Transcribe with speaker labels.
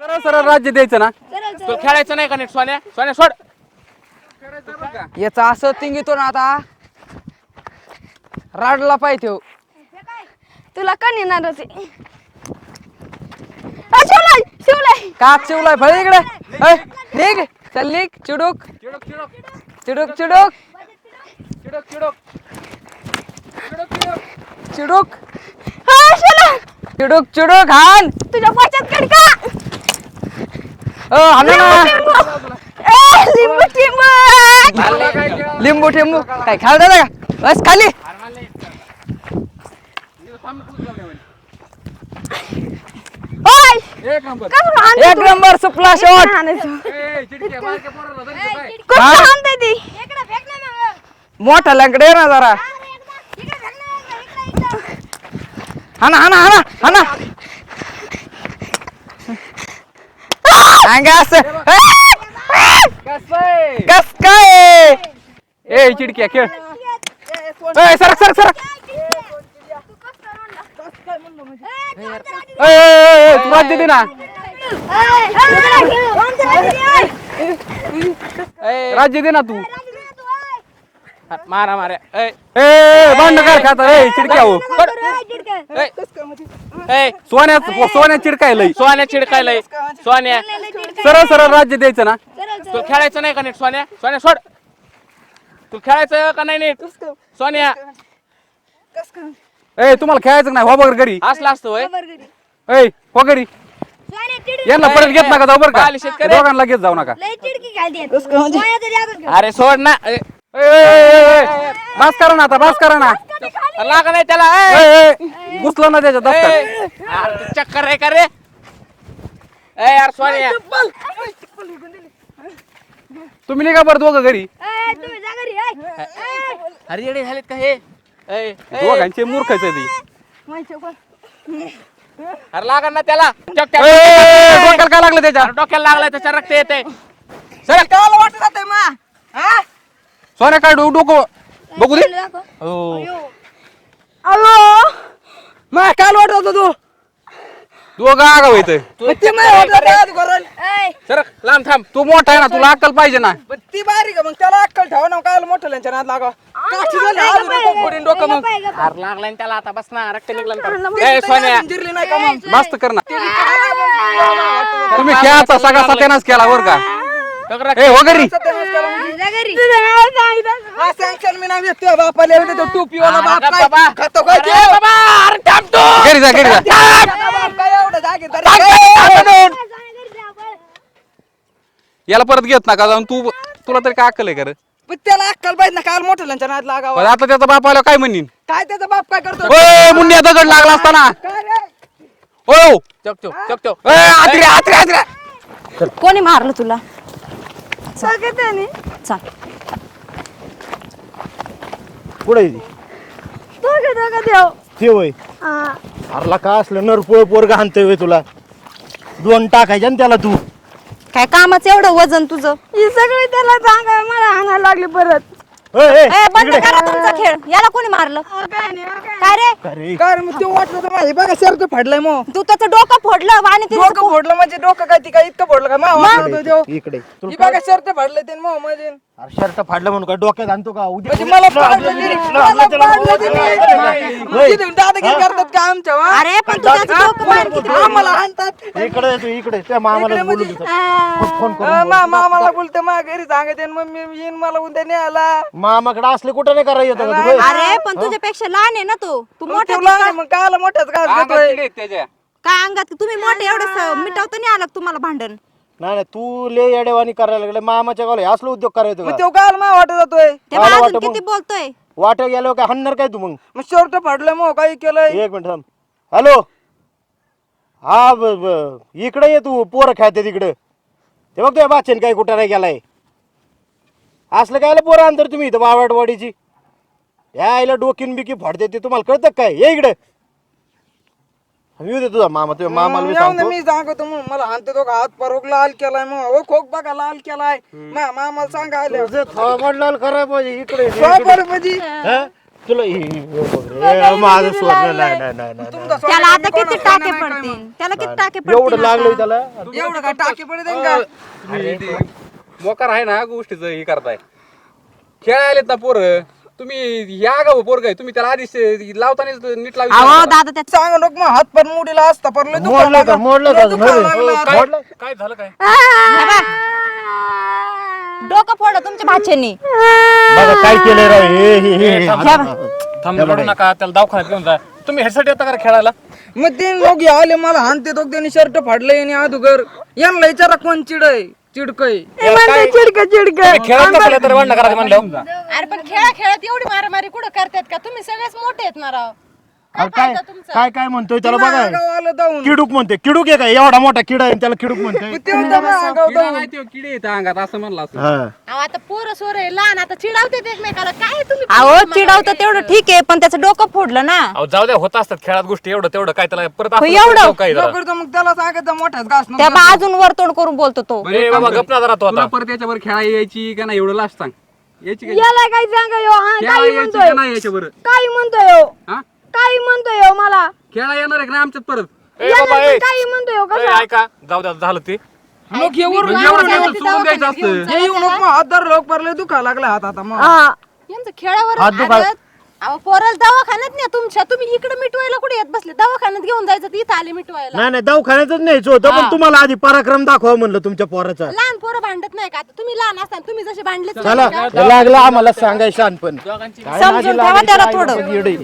Speaker 1: सरळ सरळ राज्य द्यायचं ना?
Speaker 2: तुला खेळायचं नाही का नीट सोन्या? सोन्या सोड!
Speaker 3: याचा असं तिंगितो ना आता राडला पाहिजे हो.
Speaker 4: तुला का नेणार होते? शिवलाय शिवलाय.
Speaker 3: का चिवलाय फळ इकडे. निघ. चल निघ चिडूक.
Speaker 2: चिडक चिडक.
Speaker 3: चिडूक चिडूक.
Speaker 2: चिडक चिडक.
Speaker 3: चिडूक
Speaker 4: शिवला
Speaker 3: चिडूक चिडूक हान.
Speaker 4: तुझ्या पाच्यात लिंबू टिंबू
Speaker 3: लिंबू टिंबू काय खायला का? बस खाली.
Speaker 1: एक नंबर
Speaker 3: सुपला शॉट
Speaker 1: चिडक्या, बारक्या पोराला धरतो काय?
Speaker 4: कसं
Speaker 3: हा?
Speaker 4: हाणते ती
Speaker 3: मोठा लंकडे ना. अंगा असं. ए! कस काय?
Speaker 1: ए चिडक्या खेळ. ए सरक सरक सरक. ए, ना.
Speaker 2: ए,
Speaker 1: राज्य दे ना तू.
Speaker 2: मारा मारा. ए
Speaker 1: भांड काय खाता? ए चिडक्या हो
Speaker 2: ए, ए,
Speaker 1: सोन्या सोन्या चिडकाय लई
Speaker 2: सोन्या चिडकायलंय. सोन्या.
Speaker 1: सरळ सरळ राज्य द्यायचं ना?
Speaker 2: तुला खेळायचं नाही का नीट सोन्या? सोन्या सोड. तुला खेळायचं का नाही नीट? सोन्या.
Speaker 1: ए तुम्हाला खेळायचं नाही? हो बघ घरी.
Speaker 2: असला असतो होय.
Speaker 1: ए हो घरी. यांना परत घेत नका जाऊ बरं का.
Speaker 2: शेतकरी.
Speaker 1: दोघांना घेत जाऊ नका.
Speaker 2: अरे सोड ना. ए,
Speaker 1: ए, ए, ए, ए, बास करा ना आता बास करा ना.
Speaker 2: लाग नाही त्याला
Speaker 1: ए, घुसलं ना त्याच्या
Speaker 2: अरे ते चक्कर आहे का रे? ए यार सोन्या.
Speaker 1: तुम्ही निघा बरं दोघं घरी?
Speaker 2: अरे येडे झालेत का हे? ए, ए,
Speaker 1: दोघांचे मूर्खच आहे ती.
Speaker 2: अरे लागा ना त्याला.
Speaker 1: ए,
Speaker 2: चक्कर
Speaker 1: डोक्याला काय लागलं त्याच्या?
Speaker 2: अरे डोक्याला लागलाय त्याच्या रक्त येते
Speaker 1: सोन्या काय डो- डोकं बघू दे. हो.
Speaker 3: मग काल वाटत होतो तू? मग ते माझ्या होतं आज घरात.
Speaker 2: सर लांब थांब.
Speaker 1: तू मोठा आहे ना तुला अक्कल पाहिजे ना.
Speaker 3: पण ती बारीक आहे, मग त्याला अक्कल ठेवा ना काय मोठं लंच्या नाद लागा. काठी झाली, आज डोकं फोडीन डोकं मग.
Speaker 2: त्याला आता बस ना रक्त निघलं ना. ए सोन्या.
Speaker 3: जिरली नाही का मग?
Speaker 1: मस्त कर ना. तुम्ही खेळाचा सगळा सत्यानाच केला बर का? ए हो घरी.
Speaker 3: हा सँक्शन मी नाही बापाला एवढे तो बाप. काय खातो काय
Speaker 2: थांब तू.
Speaker 1: घरी जा घरी जा
Speaker 3: बाप काय एवढं जागीरदार आहे?
Speaker 1: याला परत घेत नका जाऊन. तू तुला तरी काय अक्कल आहे कर
Speaker 3: पण त्याला अक्कल पाहिजे ना काल मोठं लंच्या नाद लागावं
Speaker 1: आता त्याचा बाप आला काय म्हणीन?
Speaker 3: काय त्याचा बाप काय करतो?
Speaker 1: ओय मुंड्या दगड लागला असताना.
Speaker 3: काय रे?
Speaker 1: ओ!
Speaker 2: चक चक चक चक.
Speaker 1: ए आत्रे आत्रे आत्रे.
Speaker 4: कोणी मारलं तुला? चल.
Speaker 5: कुठे ते? होय. अरला का असलं नरपोळ पोरग हाणतोय होय तुला? दोन टाकायच्या ना त्याला तू.
Speaker 4: काय कामाचं एवढं वजन तुझं? ही सगळी त्याला सांगायला मला आणायला लागली परत.
Speaker 5: ए, ए,
Speaker 4: ए बंद
Speaker 5: इकडे.
Speaker 4: करा तुमचा खेळ. याला कोणी मारलं? काय रे?
Speaker 5: अरे
Speaker 3: काय रे, मग ते वाटलं तर माझे बघा शर्ट फाडलाय मग.
Speaker 4: तू त्याचं डोकं फोडलं आणि ते
Speaker 3: डोकं फोडलं म्हणजे डोकं काय ती काय इतकं फोडलं का मा वाटलं होतं.
Speaker 5: इकडे तुला
Speaker 3: ही बघा शर्ट फाडलं ते मग म्हणजे
Speaker 5: शर्ट फाडलं म्हणून का डोक्यात आणतो का? उद्या
Speaker 3: म्हणजे मला पाडलं ते. मला पाडलं ते.
Speaker 5: होय.
Speaker 3: तिथून दादागिरी करतात का आमच्या वा?
Speaker 4: अरे पण तू त्याचं डोकं मार किती
Speaker 3: आम्हाला आणतात.
Speaker 5: इकडे तू इकडे. त्या मामाला बोलू
Speaker 3: म्हणजे- अं, मा- मामाला बोलते मा घरी सांगते मम्मी येईन मला उद्या न्यायला.
Speaker 5: मामाकडे असले कुठं नाही करायला येतं का तू? होय?
Speaker 4: अरे पण तुझ्यापेक्षा लहान आहे ना तो. तू मोठा
Speaker 3: आणि मग कायला मोठ्याच घास घेतोय?
Speaker 1: त्याच्या.
Speaker 4: काय अंगात? तुम्ही मोठे एवढं मिटवता नाही आलं का तुम्हाला भांडण.
Speaker 5: नाही नाही तू ले येडेवानी करायला लागले. मामाच्या गावला असलं उद्योग करायचं
Speaker 3: मग
Speaker 5: का?
Speaker 3: तो काल मा वाटत जातोय.
Speaker 4: ते
Speaker 5: आलं
Speaker 4: अजून
Speaker 5: वाटं मग.
Speaker 4: किती बोलतोय?
Speaker 5: वाट गेल्यावर काय हाणणार काय तू मग?
Speaker 3: मग शर्ट फाडलं मग काही केलंय?
Speaker 5: एक मिनिट थांब. हॅलो? हा ब- ब- इकडे ये तू पोरं खेळते तिकडे ते बघतोय बाचन काय कुठं नाही गेलाय. असलं काय पोरं अंतर तुम्ही इथं बावडवाडीची या आईला डोकीन बिकी फाडते ते तुम्हाला कळतं काय? ये इकडे. येऊ दे तुझा मामा तुझ्या मामाला मी सांगतो.
Speaker 3: मी सांगतो मग मला हाणते तो का हात परोग लाल केलाय मग ओ खोक बघा लाल केलाय. मा मामाला सांगा आले
Speaker 5: तुझं थोबड लाल करायला पाहिजे इकडे.
Speaker 3: शॉपर म्हणजे?
Speaker 5: हा? तुला हे- माझं नाही नाही नाही नाही
Speaker 3: तुमचा
Speaker 4: त्याला
Speaker 3: सोन्या
Speaker 4: आता
Speaker 3: मी
Speaker 4: किती
Speaker 3: कोणाला
Speaker 4: टाके
Speaker 3: नाही काय
Speaker 4: पडतील? त्याला किती टाके
Speaker 5: एवढं
Speaker 4: पडतील?
Speaker 5: लागलं? त्याला?
Speaker 3: मग. एवढं काय टाके पडे का?
Speaker 1: मोकार आहे ना गोष्टीचं हे करताय. खेळायलेत ना पोरं. तुम्ही या का पोर काय तुम्ही त्याला आधीच लावताना नीट
Speaker 4: अहो
Speaker 1: लावी
Speaker 4: दादा त्याच
Speaker 3: सांग नको मग हात पण मुडीला असता पर लय दुखायला
Speaker 5: मोडलं का?
Speaker 3: लागलं.
Speaker 5: मोडलं
Speaker 3: लय
Speaker 5: का?
Speaker 3: दुखायला
Speaker 5: नव्हे?
Speaker 3: लागलं. आता.
Speaker 5: मोडलं?
Speaker 2: काय झालं काय?
Speaker 4: डोकं फोड तुमच्या भाच्यानी.
Speaker 5: बघा काय केलंय राव? हे हे, हे हे.
Speaker 2: थांब रडू नका. त्याला दवाखान्यात घेऊन जा. तुम्ही ह्यासाठी येता का खेळायला?
Speaker 3: मग ते लोक आले मला हानते तो त्यांनी शर्ट फाडले आणि अदुगर यांना विचारा कोण चिडय. चिडकय.
Speaker 4: चिडक चिडक.
Speaker 2: तुम्ही खेळत नसले तर वाढ नका म्हणलं.
Speaker 6: अरे पण खेळा खेळत एवढी मारामारी कुठं करतात का? तुम्ही सगळेच मोठे आहेत ना राव.
Speaker 5: अरे काय काय काय म्हणतोय त्याला बघा.
Speaker 3: आलं जाऊन.
Speaker 5: किडूक म्हणते किडूक आहे. का एवढा मोठा किडा आहे आणि त्याला किडूक म्हणते
Speaker 3: म्हणतं
Speaker 1: किडा
Speaker 3: जाऊन.
Speaker 1: नाही तो किडे येते अंगात असं म्हणलं असं.
Speaker 5: हा.
Speaker 6: अहो, आता पोरं सोर लहान आता चिडावतात एकमेकाला. काय
Speaker 4: अहो चिडवतं तेवढं ठीक आहे पण त्याचं डोकं फोडलं ना.
Speaker 2: अहो जाऊ द्या होत असतात खेळात गोष्टी एवढं तेवढं काय त्याला परत
Speaker 4: हो, एवढं?
Speaker 2: काय जरा.
Speaker 3: मग त्याला सांगायचं मोठाच घास नको
Speaker 4: त्या बा अजून वर तोंड करून बोलतो तो.
Speaker 1: बरं,
Speaker 2: ए
Speaker 1: एक काम
Speaker 2: बाबा
Speaker 1: कर.
Speaker 2: गप ना जरा तू
Speaker 1: तुला
Speaker 2: आता
Speaker 1: परत याच्यावर खेळा यायची का नाही एवढं लास्ट सांग. यायची का
Speaker 4: याला काय सांगा यो हा
Speaker 1: खेळा
Speaker 4: काही
Speaker 1: यायची
Speaker 4: म्हणतोय.
Speaker 1: का नाही याच्यावर?
Speaker 4: काही म्हणतोय यो.
Speaker 1: हा?
Speaker 4: काही म्हणतोय यो मला.
Speaker 1: खेळा येणार आहे का नाही आमच्यात परत?
Speaker 2: ए बाबा ए.
Speaker 4: काही म्हणतोय यो
Speaker 2: ए, ऐका जाऊ द्या झालं ते.
Speaker 3: लोक हे वरून
Speaker 1: म्हणजे एवढं त्यांचं सोडून द्यायचं असतं.
Speaker 3: हे येऊ नको मग हात धर लोक परले दुखा लागला हात आता मग.
Speaker 4: हा.
Speaker 6: यांचं खेळावर
Speaker 5: हात दुखा-
Speaker 6: आदत. अहो पोराला दवाखान्यात नाही तुमच्या. तुम्ही इकडे मिटवायला कुठे येत बसले? दवाखान्यात घेऊन जायचं तर इथं आले मिटवायला.
Speaker 5: नाही नाही दवाखान्यातच न्यायचं होतं पण तुम्हाला आधी पराक्रम दाखवा म्हणलं तुमच्या पोराचा.
Speaker 6: लहान पोरं भांडत नाही का? आता तुम्ही लहान असताना तुम्ही जसे भांडले
Speaker 5: चला लागलं आम्हाला सांगायचं शहाणपण. काय
Speaker 4: समजून
Speaker 5: नादी
Speaker 4: ठेवा
Speaker 5: लागायची
Speaker 4: त्याला
Speaker 5: आई
Speaker 4: थोडं.
Speaker 5: येडे.